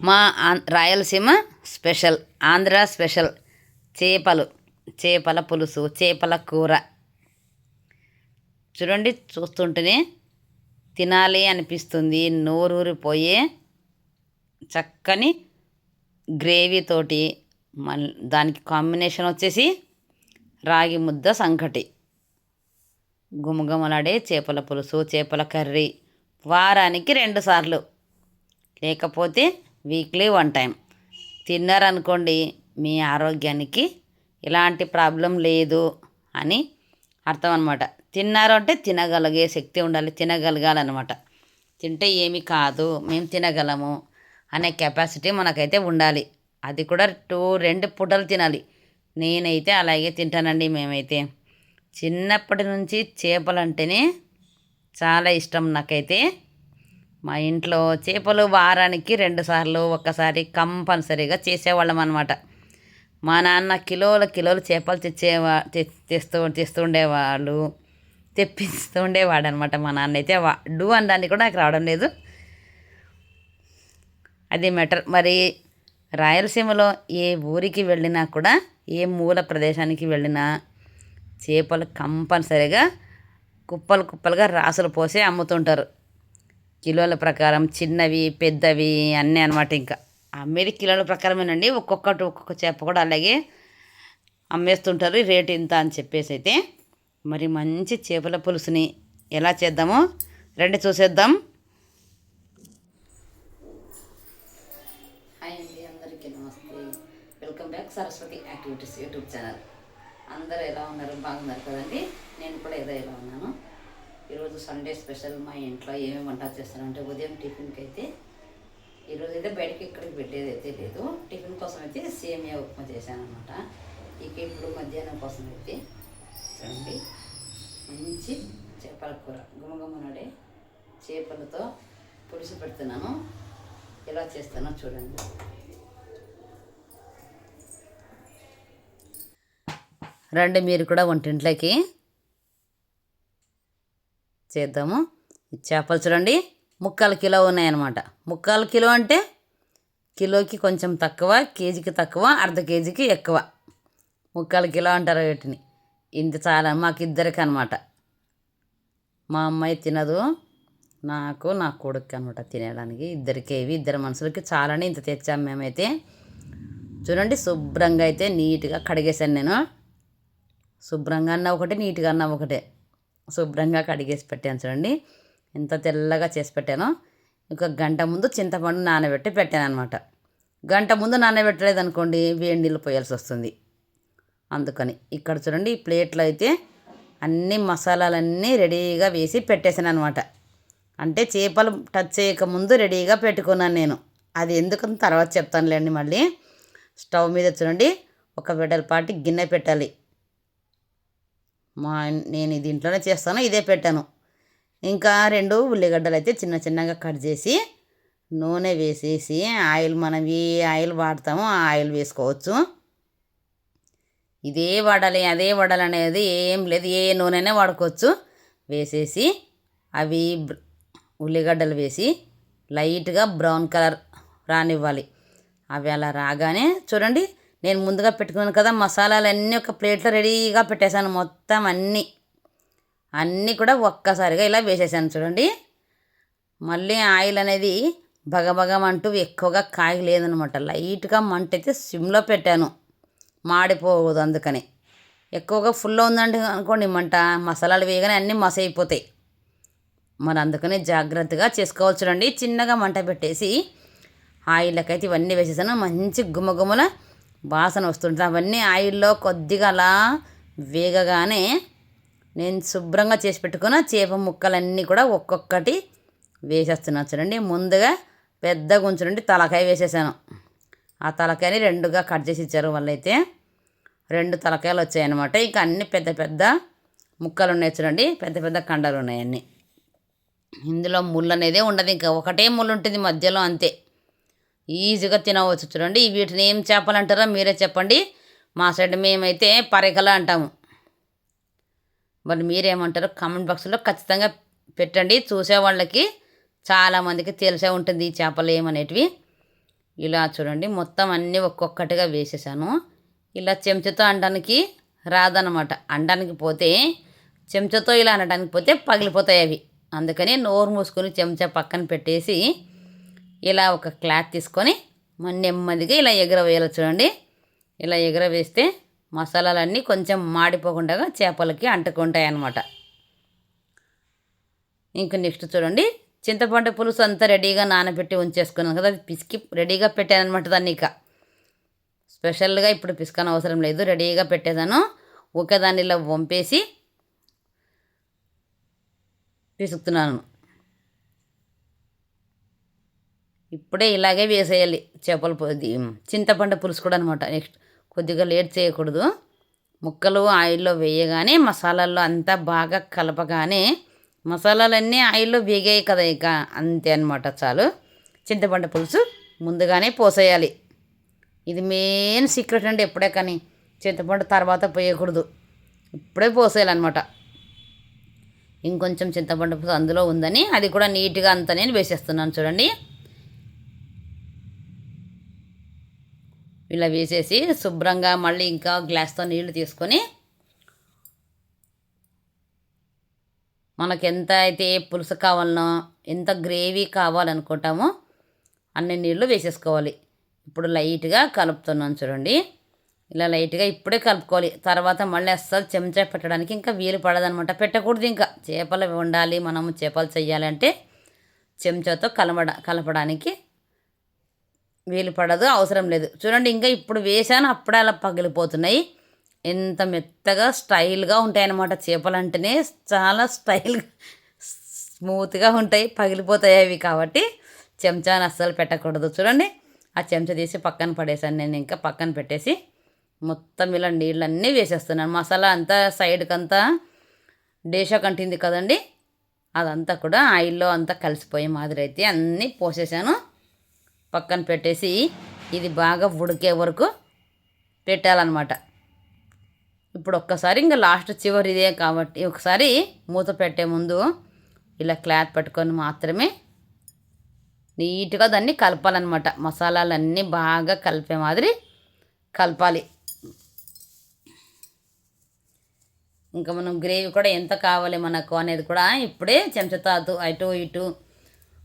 మా Rayalaseema special Andhra special. చేపలు చేపల పులుసు చేపల కూర. చూడండి చూస్తుంటేనే తినాలి అనిపిస్తుంది. నోరూరిపోయే చక్కని గ్రేవీతోటి మళ్ళీ దానికి కాంబినేషన్ వచ్చేసి రాగి ముద్ద సంకటి. గుమగుమలాడే చేపల పులుసు చేపల కర్రీ. వారానికి రెండుసార్లు లేకపోతే వీక్లీ వన్ టైం. తిన్నారనుకోండి మీ ఆరోగ్యానికి ఎలాంటి ప్రాబ్లం లేదు అని అర్థం అనమాట తిన్నారు అంటే తినగలిగే శక్తి ఉండాలి తినగలగాలన్నమాట తింటే ఏమి కాదు మేము తినగలము అనే కెపాసిటీ మనకైతే ఉండాలి. అది కూడా టూ రెండు పూటలు తినాలి. నేనైతే అలాగే తింటానండి మేమైతే. చిన్నప్పటి నుంచి చేపలంటేనే చాలా ఇష్టం నాకైతే. మా ఇంట్లో చేపలు వారానికి రెండు సార్లు ఒక్కసారి కంపల్సరీగా చేసేవాళ్ళం అనమాట మా నాన్న కిలోల కిలోలు చేపలు తెచ్చేవా తెస్తూ తెస్తూ ఉండేవాళ్ళు తెప్పిస్తూ ఉండేవాడు అనమాట మా నాన్న అయితే డూ అనడానికి కూడా నాకు రావడం లేదు. అది మెటర్ మరి రాయలసీమలో ఏ ఊరికి వెళ్ళినా కూడా ఏ మూల ప్రదేశానికి వెళ్ళినా చేపలు కంపల్సరిగా కుప్పలు కుప్పలుగా రాసులు పోసి అమ్ముతుంటారు. కిలోల ప్రకారం చిన్నవి పెద్దవి అన్నీ అనమాట ఇంకా. అమ్మేది కిలోల ప్రకారమేనండి. ఒక్కొక్కటి ఒక్కొక్క చేప కూడా అలాగే అమ్మేస్తుంటారు. రేటు ఇంత అని చెప్పేసి అయితే మరి మంచి చేపల పులుసుని ఎలా చేద్దామో రండి చూసేద్దాం. హాయ్ అండి. అందరికీ నమస్తే. Welcome back Saraswati activities YouTube channel. అందరూ ఎలా ఉన్నారు? బాగున్నారు కదండి? నేను కూడా ఏదో ఎలా ఉన్నాను? ఈరోజు సండే స్పెషల్ మా ఇంట్లో ఏమేమి వంట చేస్తానంటే ఉదయం టిఫిన్కి అయితే ఈరోజు అయితే బయటకి ఎక్కడికి పెట్టేది అయితే లేదు. టిఫిన్ కోసం అయితే సేమియా ఉప్మా చేశాను అనమాట ఇక ఇప్పుడు మధ్యాహ్నం కోసం అయితే చూడండి మంచి చేపల కూర గుమగుమనడే చేపలతో పులుసు పెడుతున్నాను. ఎలా చేస్తానో చూడండి. రండి మీరు కూడా వంటింట్లోకి. చేద్దాము. చేపలు చూడండి ముక్కాలు కిలో ఉన్నాయన్నమాట. ముక్కాలు కిలో అంటే కిలోకి కొంచెం తక్కువ కేజీకి తక్కువ అర్ధ కేజీకి ఎక్కువ. ముక్కాలు కిలో అంటారు వీటిని. ఇంత చాలా మాకు ఇద్దరికి అనమాట మా అమ్మాయి తినదు నాకు నా కొడుకు అనమాట తినడానికి ఇద్దరికి ఇవి ఇద్దరు మనుషులకి చాలని ఇంత తెచ్చాము మేమైతే. చూడండి శుభ్రంగా అయితే నీట్గా కడిగేశాను నేను. శుభ్రంగా అన్న ఒకటే నీట్గా అన్న ఒకటే. శుభ్రంగా కడిగేసి పెట్టాను చూడండి. ఎంత తెల్లగా చేసి పెట్టాను. ఇంకా గంట ముందు చింతపండు నానబెట్టి పెట్టాను అనమాట గంట ముందు నానబెట్టలేదు అనుకోండి వేడి నీళ్ళు పోయాల్సి వస్తుంది. అందుకని ఇక్కడ చూడండి ఈ ప్లేట్లో అయితే అన్ని మసాలాలన్నీ రెడీగా వేసి పెట్టేసాను అనమాట అంటే చేపలు టచ్ చేయకముందు రెడీగా పెట్టుకున్నాను నేను. అది ఎందుకని తర్వాత చెప్తానులేండి మళ్ళీ. స్టవ్ మీద చూడండి ఒక వెడల్పాటి గిన్నె పెట్టాలి. మా నేను ఇది ఇంట్లోనే చేస్తాను ఇదే పెట్టాను. ఇంకా రెండు ఉల్లిగడ్డలు అయితే చిన్న చిన్నగా కట్ చేసి నూనె వేసేసి ఆయిల్ మనం ఏ ఆయిల్ వాడతామో ఆ ఆయిల్ వేసుకోవచ్చు. ఇదే వాడాలి అదే వాడాలి అనేది ఏం లేదు ఏ నూనెనే వాడుకోవచ్చు. వేసేసి అవి ఉల్లిగడ్డలు వేసి లైట్గా బ్రౌన్ కలర్ రానివ్వాలి. అవి అలా రాగానే చూడండి నేను ముందుగా పెట్టుకున్నాను కదా మసాలాలు అన్నీ ఒక ప్లేట్లో రెడీగా పెట్టేశాను మొత్తం అన్నీ. అన్నీ కూడా ఒక్కసారిగా ఇలా వేసేసాను చూడండి. మళ్ళీ ఆయిల్ అనేది బగబగమంటూ ఎక్కువగా కాయలేదనమాట లైట్గా మంట అయితే సిమ్లో పెట్టాను. మాడిపోదు అందుకని. ఎక్కువగా ఫుల్ ఉందండి అనుకోండి మంట మసాలాలు వేయగానే అన్నీ మస అయిపోతాయి మరి అందుకని జాగ్రత్తగా చేసుకోవచ్చు చూడండి. చిన్నగా మంట పెట్టేసి ఆయిల్కి అయితే ఇవన్నీ వేసేసాను. మంచి గుమ్మగుమ్మల వాసన వస్తుంటుంది. అవన్నీ ఆయిల్లో కొద్దిగా అలా వేగగానే నేను శుభ్రంగా చేసి పెట్టుకున్న చేప ముక్కలన్నీ కూడా ఒక్కొక్కటి వేసేస్తున్నాను చూడండి ముందుగా పెద్ద గుంచునండి తలకాయ వేసేసాను. ఆ తలకాయని రెండుగా కట్ చేసి ఇచ్చారు వాళ్ళైతే. రెండు తలకాయలు వచ్చాయన్నమాట. ఇంకా అన్ని పెద్ద పెద్ద ముక్కలు ఉన్నాయి చూడండి పెద్ద పెద్ద కండలు ఉన్నాయి అన్నీ. ఇందులో ముళ్ళు అనేదే ఉండదు. ఇంకా ఒకటే ముళ్ళు ఉంటుంది మధ్యలో అంతే. ఈజీగా తినవచ్చు. చూడండి వీటిని ఏం చేపలు అంటారో మీరే చెప్పండి. మా సైడ్ మేమైతే పరెకలు అంటాము. మరి మీరేమంటారో కామెంట్ బాక్స్లో ఖచ్చితంగా పెట్టండి. చూసే వాళ్ళకి చాలామందికి తెలిసే ఉంటుంది ఈ చేపలు ఏమనేటివి. ఇలా చూడండి మొత్తం అన్నీ ఒక్కొక్కటిగా వేసేసాను. ఇలా చెంచాతో అనడానికి రాదనమాట అనడానికి పోతే చెంచాతో ఇలా అనడానికి పోతే పగిలిపోతాయి అవి. అందుకని నోరు మూసుకొని చెంచా పక్కన పెట్టేసి ఇలా ఒక క్లాత్ తీసుకొని నెమ్మదిగా ఇలా ఎగరవేయాలి చూడండి. ఇలా ఎగరవేస్తే మసాలాలన్నీ కొంచెం మాడిపోకుండా చేపలకి అంటుకుంటాయి అన్నమాట ఇంక నెక్స్ట్ చూడండి. చింతపండు పులుసు అంతా రెడీగా నానబెట్టి ఉంచేసుకున్నాను కదా అది పిసికి రెడీగా పెట్టాను అనమాట దాన్ని ఇక. స్పెషల్గా ఇప్పుడు పిసుకన అవసరం లేదు రెడీగా పెట్టేదాను ఒకే దాన్ని ఇలా వంపేసి పిసుకుతున్నాను. ఇప్పుడే ఇలాగే వేసేయాలి చేపల పొది చింతపండు పులుసు కూడా అనమాట. నెక్స్ట్ కొద్దిగా లేట్ చేయకూడదు. ముక్కలు ఆయిల్లో వేయగానే మసాలాల్లో అంతా బాగా కలపగానే మసాలాలన్నీ ఆయిల్లో వేగాయి కదా ఇక. అంతే అనమాట చాలు. చింతపండు పులుసు ముందుగానే పోసేయాలి. ఇది మెయిన్ సీక్రెట్ అండి ఎప్పుడే కానీ. చింతపండు తర్వాత పోయకూడదు. ఇప్పుడే పోసేయాలన్నమాట. ఇంకొంచెం చింతపండు పులుసు అందులో ఉందని అది కూడా నీట్గా అంతా నేను వేసేస్తున్నాను చూడండి. ఇలా వేసేసి శుభ్రంగా మళ్ళీ ఇంకా గ్లాస్తో నీళ్ళు తీసుకొని మనకు ఎంత అయితే పులుసు కావాలనో ఎంత గ్రేవీ కావాలనుకుంటామో అన్ని నీళ్ళు వేసేసుకోవాలి. ఇప్పుడు లైట్గా కలుపుతున్నాను చూడండి. ఇలా లైట్గా ఇప్పుడే కలుపుకోవాలి. తర్వాత మళ్ళీ అస్సలు చెంచా పెట్టడానికి ఇంకా వీలు పడదనమాట. పెట్టకూడదు ఇంకా. చేపలు వండాలి మనము చేపలు చేయాలంటే చెంచాతో కలపడ కలపడానికి వీలు పడదు అవసరం లేదు. చూడండి ఇంకా ఇప్పుడు వేసాను అప్పుడే అలా పగిలిపోతున్నాయి. ఎంత మెత్తగా స్టైల్గా ఉంటాయన్నమాట. చేపలు అంటేనే చాలా స్టైల్ స్మూత్గా ఉంటాయి పగిలిపోతాయి అవి కాబట్టి చెంచాను అస్సలు పెట్టకూడదు. చూడండి ఆ చెంచా తీసి పక్కన పడేసాను నేను ఇంకా పక్కన పెట్టేసి మొత్తం ఇలా నీళ్ళన్నీ వేసేస్తున్నాను. మసాలా అంతా సైడ్కి అంతా డేషా కంటింది కదండి అదంతా కూడా ఆయిల్లో అంతా కలిసిపోయే మాదిరి అయితే అన్నీ పోసేసాను పక్కన పెట్టేసి ఇది బాగా ఉడికే వరకు పెట్టాలన్నమాట. ఇప్పుడు ఒక్కసారి ఇంకా లాస్ట్ చివరి ఇదే కాబట్టి ఒకసారి మూత పెట్టే ముందు ఇలా క్లాత్ పెట్టుకొని మాత్రమే నీట్గా దాన్ని కలపాలన్నమాట. మసాలాలన్నీ బాగా కలిపే మాదిరి కలపాలి. ఇంకా మనం గ్రేవీ కూడా ఎంత కావాలి మనకు అనేది కూడా ఇప్పుడే చెంచతాతు అటు ఇటు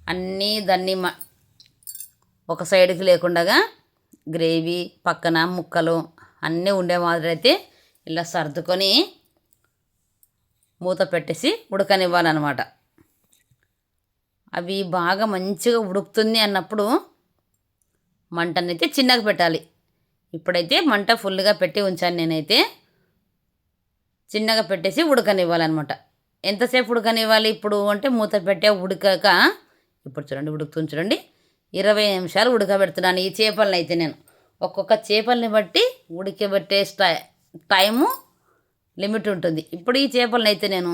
అన్నీ దాన్ని మ ఒక సైడ్కి లేకుండా గ్రేవీ పక్కన ముక్కలు అన్నీ ఉండే మాదిరి అయితే ఇలా సర్దుకొని మూత పెట్టేసి ఉడకనివ్వాలన్నమాట. అవి బాగా మంచిగా ఉడుకుతుంది అన్నప్పుడు మంటనైతే చిన్నగా పెట్టాలి. ఇప్పుడైతే మంట ఫుల్గా పెట్టి ఉంచాను నేనైతే. చిన్నగా పెట్టేసి ఉడకనివ్వాలన్నమాట. ఎంతసేపు ఉడకనివ్వాలి ఇప్పుడు అంటే మూత పెట్టే ఉడకాక ఇప్పుడు చూడండి ఉడుకుతుంది చూడండి. ఇరవై నిమిషాలు ఉడకబెడుతున్నాను ఈ చేపలను అయితే నేను. ఒక్కొక్క చేపల్ని బట్టి ఉడకబెట్టే స్టై టైము లిమిట్ ఉంటుంది. ఇప్పుడు ఈ చేపలను అయితే నేను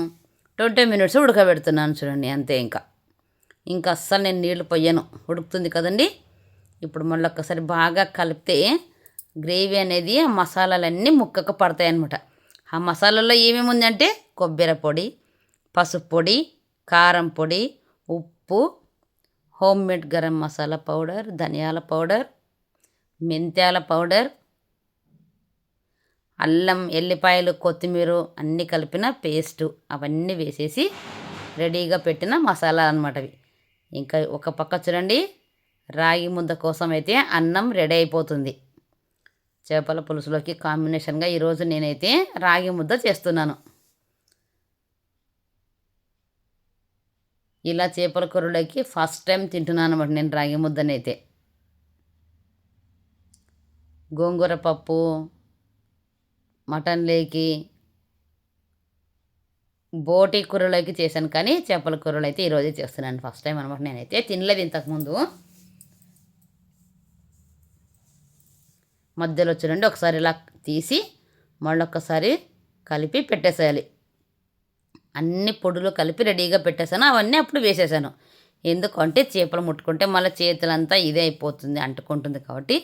ట్వంటీ మినిట్స్ ఉడకబెడుతున్నాను చూడండి అంతే ఇంకా. ఇంకా అస్సలు నేను నీళ్ళు పొయ్యను. ఉడుకుతుంది కదండి. ఇప్పుడు మళ్ళీ ఒక్కసారి బాగా కలిపితే గ్రేవీ అనేది ఆ మసాలాలన్నీ ముక్కకు పడతాయి అన్నమాట ఆ మసాలాలో ఏమేమి ఉందంటే కొబ్బరి పొడి పసుపు పొడి కారం పొడి ఉప్పు home made garam masala powder ధనియాల పౌడర్ మెంత్యాల పౌడర్ అల్లం ఎల్లిపాయలు కొత్తిమీర అన్నీ కలిపిన పేస్టు అవన్నీ వేసేసి రెడీగా పెట్టిన మసాలా అనమాట అవి. ఇంకా ఒక పక్క చూడండి రాగి ముద్ద కోసం అయితే అన్నం రెడీ అయిపోతుంది. చేపల పులుసులోకి కాంబినేషన్గా ఈరోజు నేనైతే రాగి ముద్ద చేస్తున్నాను. ఇలా చేపల కూరలోకి ఫస్ట్ టైం తింటున్నాను అనమాట నేను రాగి ముద్దనైతే. గోంగూర పప్పు మటన్ లేకి బోటి కూరలోకి చేశాను కానీ చేపల కూరలు అయితే ఈరోజే చేస్తున్నాను. ఫస్ట్ టైం అనమాట నేనైతే తినలేదు ఇంతకుముందు. మధ్యలో చూడండి ఒకసారి ఇలా తీసి మళ్ళొక్కసారి కలిపి పెట్టేసేయాలి. అన్ని పొడులు కలిపి రెడీగా పెట్టేశాను. అవన్నీ అప్పుడు వేసేసాను ఎందుకంటే చేపలు ముట్టుకుంటే మళ్ళీ చేతులంతా ఇదే అయిపోతుంది అంటుకుంటుంది కాబట్టి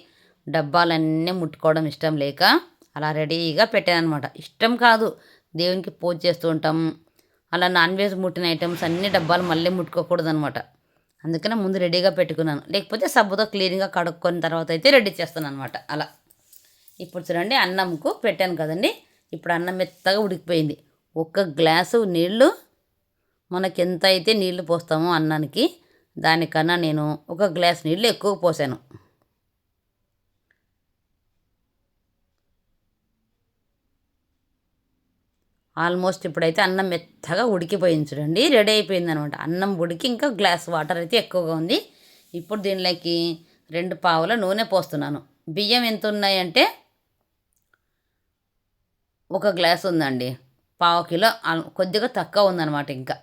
డబ్బాలన్నీ ముట్టుకోవడం ఇష్టం లేక అలా రెడీగా పెట్టాను అనమాట ఇష్టం కాదు దేవునికి పూజ చేస్తూ ఉంటాం. అలా నాన్ వెజ్ ముట్టిన ఐటమ్స్ అన్ని డబ్బాలు మళ్ళీ ముట్టుకోకూడదు అనమాట అందుకనే ముందు రెడీగా పెట్టుకున్నాను. లేకపోతే సబ్బుతో క్లీన్గా కడుక్కొని తర్వాత అయితే రెడీ చేస్తాను అనమాట అలా. ఇప్పుడు చూడండి అన్నంకు పెట్టాను కదండి. ఇప్పుడు అన్నం మెత్తగా ఉడికిపోయింది. ఒక్క గ్లాసు నీళ్ళు మనకి ఎంత అయితే నీళ్ళు పోస్తామో అన్నానికి దానికన్నా నేను ఒక గ్లాస్ నీళ్ళు ఎక్కువ పోసాను. ఆల్మోస్ట్ ఇప్పుడైతే అన్నం మెత్తగా ఉడికిపోయింది చూడండి రెడీ అయిపోయింది అనమాట అన్నం ఉడికి ఇంకా గ్లాస్ వాటర్ అయితే ఎక్కువగా ఉంది. ఇప్పుడు దీనిలోకి రెండు పావుల నూనె పోస్తున్నాను. బియ్యం ఎంత ఉన్నాయంటే ఒక గ్లాస్ ఉందండి. పావు కిలో కొద్దిగా తక్కువ ఉందన్నమాట ఇంకా.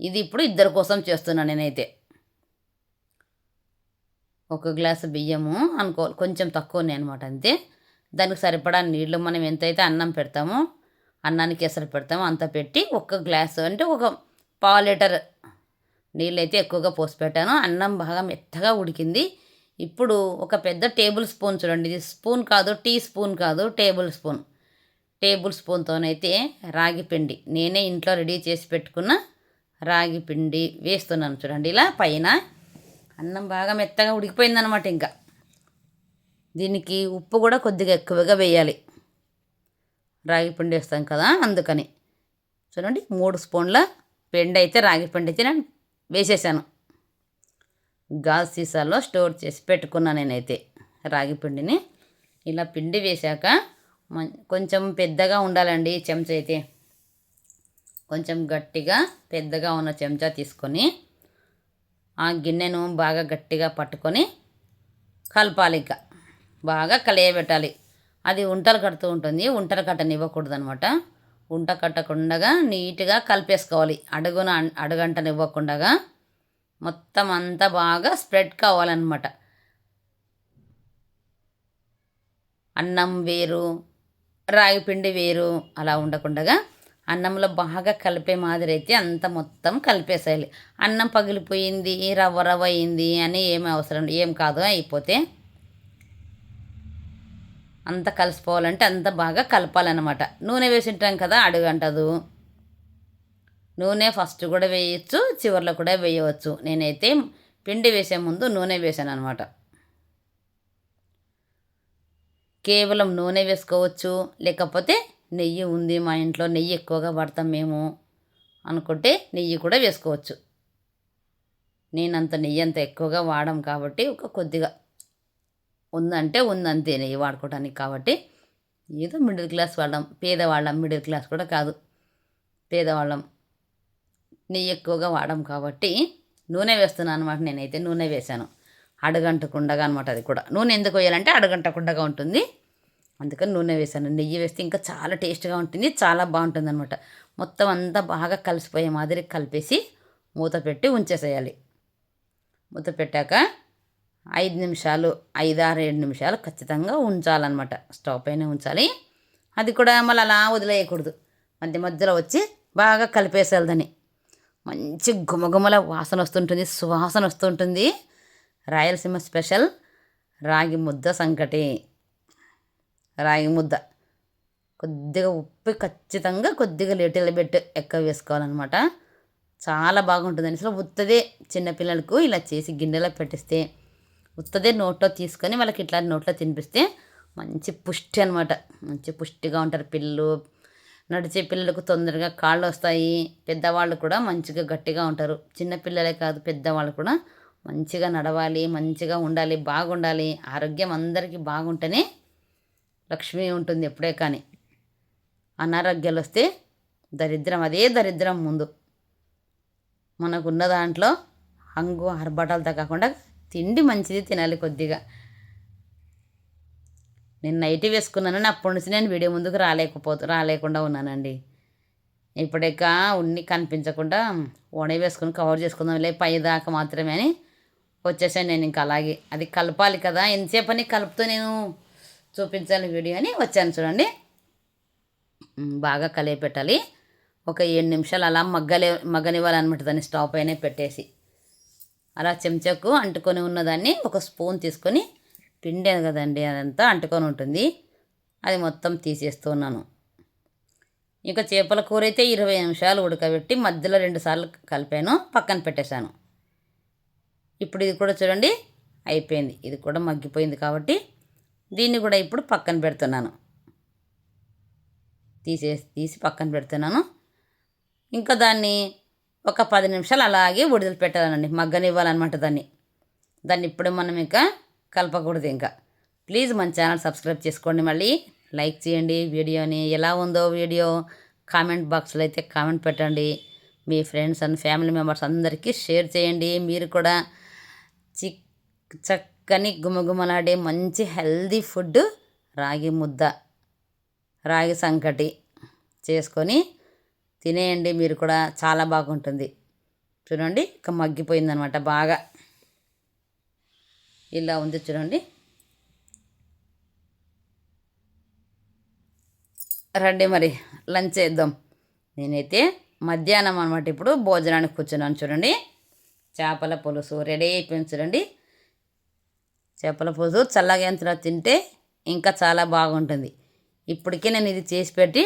ఇది ఇప్పుడు ఇద్దరి కోసం చేస్తున్నాను నేనైతే. ఒక గ్లాసు బియ్యము అనుకో కొంచెం తక్కువ ఉన్నాయి అనమాట అంతే. దానికి సరిపడా నీళ్ళు మనం ఎంతైతే అన్నం పెడతామో అన్నానికి ఎసరు పెడతామో అంత పెట్టి ఒక గ్లాసు అంటే ఒక పావు లీటర్ నీళ్ళు అయితే ఎక్కువగా పోసి పెట్టాను. అన్నం బాగా మెత్తగా ఉడికింది. ఇప్పుడు ఒక పెద్ద టేబుల్ స్పూన్ చూడండి. ఇది స్పూన్ కాదు టీ స్పూన్ కాదు టేబుల్ స్పూన్. టేబుల్ స్పూన్తోనైతే రాగి పిండి. నేనే ఇంట్లో రెడీ చేసి పెట్టుకున్న రాగి పిండి వేస్తున్నాను చూడండి. ఇలా పైన అన్నం బాగా మెత్తగా ఉడికిపోయిందనమాట ఇంకా. దీనికి ఉప్పు కూడా కొద్దిగా ఎక్కువగా వేయాలి. రాగి పిండి వేస్తాం కదా అందుకని. చూడండి మూడు స్పూన్ల పిండి అయితే రాగి పిండి అయితే నేను వేసేసాను. గాజు సీసాలో స్టోర్ చేసి పెట్టుకున్నాను నేనైతే రాగి పిండిని. ఇలా పిండి వేశాక కొంచెం పెద్దగా ఉండాలండి చెంచా అయితే. కొంచెం గట్టిగా పెద్దగా ఉన్న చెంచా తీసుకొని ఆ గిన్నెను బాగా గట్టిగా పట్టుకొని కలపాలి ఇక. బాగా కలియబెట్టాలి. అది ఉంటలు కడుతూ ఉంటుంది. ఉంటలు కట్టనివ్వకూడదు అనమాట ఉంట కట్టకుండా నీట్గా కలిపేసుకోవాలి. అడుగున అడుగంటనివ్వకుండా మొత్తం అంతా బాగా స్ప్రెడ్ కావాలన్నమాట. అన్నం వేరు రాగి పిండి వేరు అలా ఉండకుండా అన్నంలో బాగా కలిపే మాదిరి అయితే అంత మొత్తం కలిపేసేయాలి. అన్నం పగిలిపోయింది రవ్వ రవ్వ అయింది అని ఏమి అవసరం ఏం కాదు అయిపోతే అంత కలిసిపోవాలంటే అంత బాగా కలపాలన్నమాట. నూనె వేసి ఉంటాం కదా అడుగంటదు. నూనె ఫస్ట్ కూడా వేయచ్చు చివరిలో కూడా వేయవచ్చు. నేనైతే పిండి వేసే ముందు నూనె వేసాను అనమాట కేవలం నూనె వేసుకోవచ్చు. లేకపోతే నెయ్యి ఉంది మా ఇంట్లో నెయ్యి ఎక్కువగా వాడతాం మేము అనుకుంటే నెయ్యి కూడా వేసుకోవచ్చు. నేనంత నెయ్యి అంత ఎక్కువగా వాడడం కాబట్టి ఒక కొద్దిగా ఉందంటే ఉందంతే నెయ్యి వాడుకోవడానికి కాబట్టి ఏదో మిడిల్ క్లాస్ వాళ్ళం పేదవాళ్ళం మిడిల్ క్లాస్ కూడా కాదు. పేదవాళ్ళం నెయ్యి ఎక్కువగా వాడడం కాబట్టి నూనె వేస్తున్నాను అనమాట నేనైతే నూనె వేశాను. అడగంటకుండగా అనమాట అది కూడా. నూనె ఎందుకు వేయాలంటే అడగంటకుండగా ఉంటుంది. అందుకని నూనె వేశాను. నెయ్యి వేస్తే ఇంకా చాలా టేస్ట్గా ఉంటుంది చాలా బాగుంటుంది అనమాట మొత్తం అంతా బాగా కలిసిపోయే మాదిరి కలిపేసి మూత పెట్టి ఉంచేసేయాలి. మూత పెట్టాక ఐదు నిమిషాలు ఐదు ఆరు ఏడు నిమిషాలు ఖచ్చితంగా ఉంచాలన్నమాట. స్టవ్ పైన ఉంచాలి. అది కూడా మళ్ళీ అలా వదిలేయకూడదు. మధ్య మధ్యలో వచ్చి బాగా కలిపేసేయాలి మంచి గుమగుమల వాసన వస్తుంటుంది సువాసన వస్తుంటుంది. రాయలసీమ స్పెషల్ రాగి ముద్ద సంకటి. రాగి ముద్ద. కొద్దిగా ఉప్పు ఖచ్చితంగా కొద్దిగా లిటిల్ బిట్ ఎక్కువ వేసుకోవాలన్నమాట. చాలా బాగుంటుంది అసలు ఉత్తదే చిన్నపిల్లలకు ఇలా చేసి గిన్నెలో పెట్టిస్తే ఉత్తదే నోట్లో తీసుకొని వాళ్ళకి ఇట్లా నోట్లో తినిపిస్తే మంచి పుష్టి అనమాట మంచి పుష్టిగా ఉంటారు పిల్లలు. నడిచే పిల్లలకు తొందరగా కాళ్ళు వస్తాయి. పెద్దవాళ్ళు కూడా మంచిగా గట్టిగా ఉంటారు. చిన్నపిల్లలే కాదు పెద్దవాళ్ళు కూడా మంచిగా నడవాలి మంచిగా ఉండాలి బాగుండాలి ఆరోగ్యం అందరికీ బాగుంటేనే లక్ష్మి ఉంటుంది ఎప్పుడే కానీ. అనారోగ్యాలు వస్తే దరిద్రం అదే దరిద్రం ముందు. మనకున్న దాంట్లో హంగు ఆర్భాటాలతో కాకుండా తిండి మంచిది తినాలి కొద్దిగా. నేను నైట్ వేసుకున్నాను అప్పటి నుంచి నేను వీడియో ముందుకు రాలేకపోతు రాలేకుండా ఉన్నానండి. ఇప్పుడేకా ఉన్ని కనిపించకుండా ఓనే వేసుకుని కవర్ చేసుకుందాం లే పై దాకా మాత్రమే అని వచ్చేసాను నేను ఇంకా అలాగే. అది కలపాలి కదా. ఎంతసేపు అని కలుపుతూ నేను చూపించాలి వీడియో అని వచ్చాను చూడండి. బాగా కలిపి పెట్టాలి ఒక ఏడు నిమిషాలు అలా మగ్గలే మగ్గనివ్వాలన్నమాట దాన్ని స్టవ్ పైన పెట్టేసి. అలా చెంచాకు అంటుకొని ఉన్నదాన్ని ఒక స్పూన్ తీసుకొని పిండి కదండి అదంతా అంటుకొని ఉంటుంది. అది మొత్తం తీసేస్తున్నాను ఇంకా చేపల కూర అయితే ఇరవై నిమిషాలు ఉడకబెట్టి మధ్యలో రెండుసార్లు కలిపాను పక్కన పెట్టేశాను. ఇప్పుడు ఇది కూడా చూడండి అయిపోయింది. ఇది కూడా మగ్గిపోయింది కాబట్టి దీన్ని కూడా ఇప్పుడు పక్కన పెడుతున్నాను. తీసేసి తీసి పక్కన పెడుతున్నాను. ఇంకా దాన్ని ఒక పది నిమిషాలు అలాగే విడుదల పెట్టాలండి మగ్గనివ్వాలన్నమాట దాన్ని. దాన్ని ఇప్పుడు మనం ఇంకా కలపకూడదు ఇంకా. ప్లీజ్ మన ఛానల్ సబ్స్క్రైబ్ చేసుకోండి మళ్ళీ. లైక్ చేయండి. వీడియోని ఎలా ఉందో వీడియో కామెంట్ బాక్స్లో అయితే కామెంట్ పెట్టండి. మీ ఫ్రెండ్స్ అండ్ ఫ్యామిలీ మెంబర్స్ అందరికీ షేర్ చేయండి. మీరు కూడా చిక్ చక్కని గుమగుమలాడే మంచి హెల్దీ ఫుడ్ రాగి ముద్ద రాగి సంకటి చేసుకొని తినేయండి మీరు కూడా చాలా బాగుంటుంది. చూడండి ఇక మగ్గిపోయిందనమాట బాగా. ఇలా ఉంది చూడండి. రండి మరి లంచ్ చేద్దాం. నేనైతే మధ్యాహ్నం అనమాట ఇప్పుడు భోజనానికి కూర్చున్నాను చూడండి. చేపల పులుసు రెడీ అయిపోయింది చూడండి. చేపల పులుసు చల్లగా తింటే ఇంకా చాలా బాగుంటుంది. ఇప్పటికే నేను ఇది చేసి పెట్టి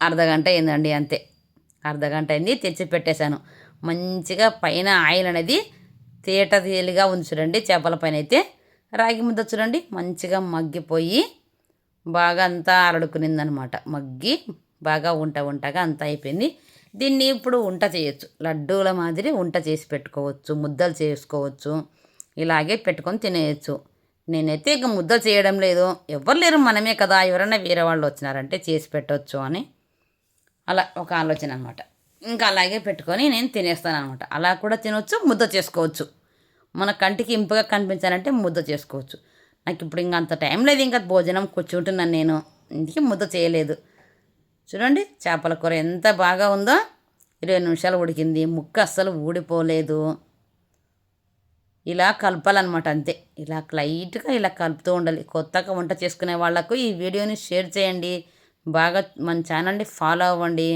అర్ధగంట అయిందండి అంతే. అర్ధగంట అయింది తెచ్చి పెట్టేశాను. మంచిగా పైన ఆయిల్ అనేది తేట తేలిగా ఉంది చూడండి చేపల పైన అయితే. రాగి ముద్ద చూడండి మంచిగా మగ్గిపోయి బాగా అంతా అరడుకునిందనమాట. మగ్గి బాగా ఉంట ఉంటగా అంతా అయిపోయింది. దీన్ని ఇప్పుడు వంట చేయొచ్చు. లడ్డూల మాదిరి వంట చేసి పెట్టుకోవచ్చు ముద్దలు చేసుకోవచ్చు ఇలాగే పెట్టుకొని తినేయచ్చు. నేనైతే ఇక ముద్దలు చేయడం లేదు. ఎవరు లేరు మనమే కదా ఎవరైనా వేరే వాళ్ళు వచ్చినారంటే చేసి పెట్టవచ్చు అని అలా ఒక ఆలోచన అనమాట ఇంకా అలాగే పెట్టుకొని నేను తినేస్తాను అనమాట అలా కూడా తినవచ్చు ముద్ద చేసుకోవచ్చు. మన కంటికి ఇంపుగా కనిపించాలంటే ముద్ద చేసుకోవచ్చు. నాకు ఇప్పుడు ఇంకా అంత టైం లేదు ఇంకా భోజనం కూర్చుంటున్నాను నేను. ఇంటికి ముద్ద చేయలేదు. చూడండి చేపల కూర ఎంత బాగా ఉందో. ఇరవై నిమిషాలు ఉడికింది. ముక్క అస్సలు ఊడిపోలేదు. ఇలా కలపాలన్నమాట అంతే. ఇలా లైట్గా ఇలా కలుపుతూ ఉండాలి. కొత్తగా వంట చేసుకునే వాళ్ళకు ఈ వీడియోని షేర్ చేయండి. బాగా మన ఛానల్ని ఫాలో అవ్వండి.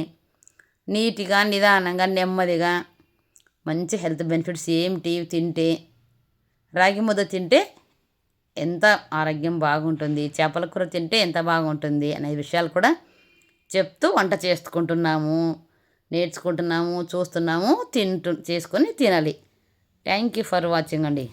నీట్గా నిదానంగా నెమ్మదిగా మంచి హెల్త్ బెనిఫిట్స్ ఏమిటి తింటే రాగి ముద్ద తింటే ఎంత ఆరోగ్యం బాగుంటుంది చేపల కూర తింటే ఎంత బాగుంటుంది అనే విషయాలు కూడా చెప్తూ వంట చేసుకుంటున్నాము. నేర్చుకుంటున్నాము చూస్తున్నాము తింటు చేసుకొని తినాలి. థ్యాంక్ యూ ఫర్ వాచింగ్ అండి.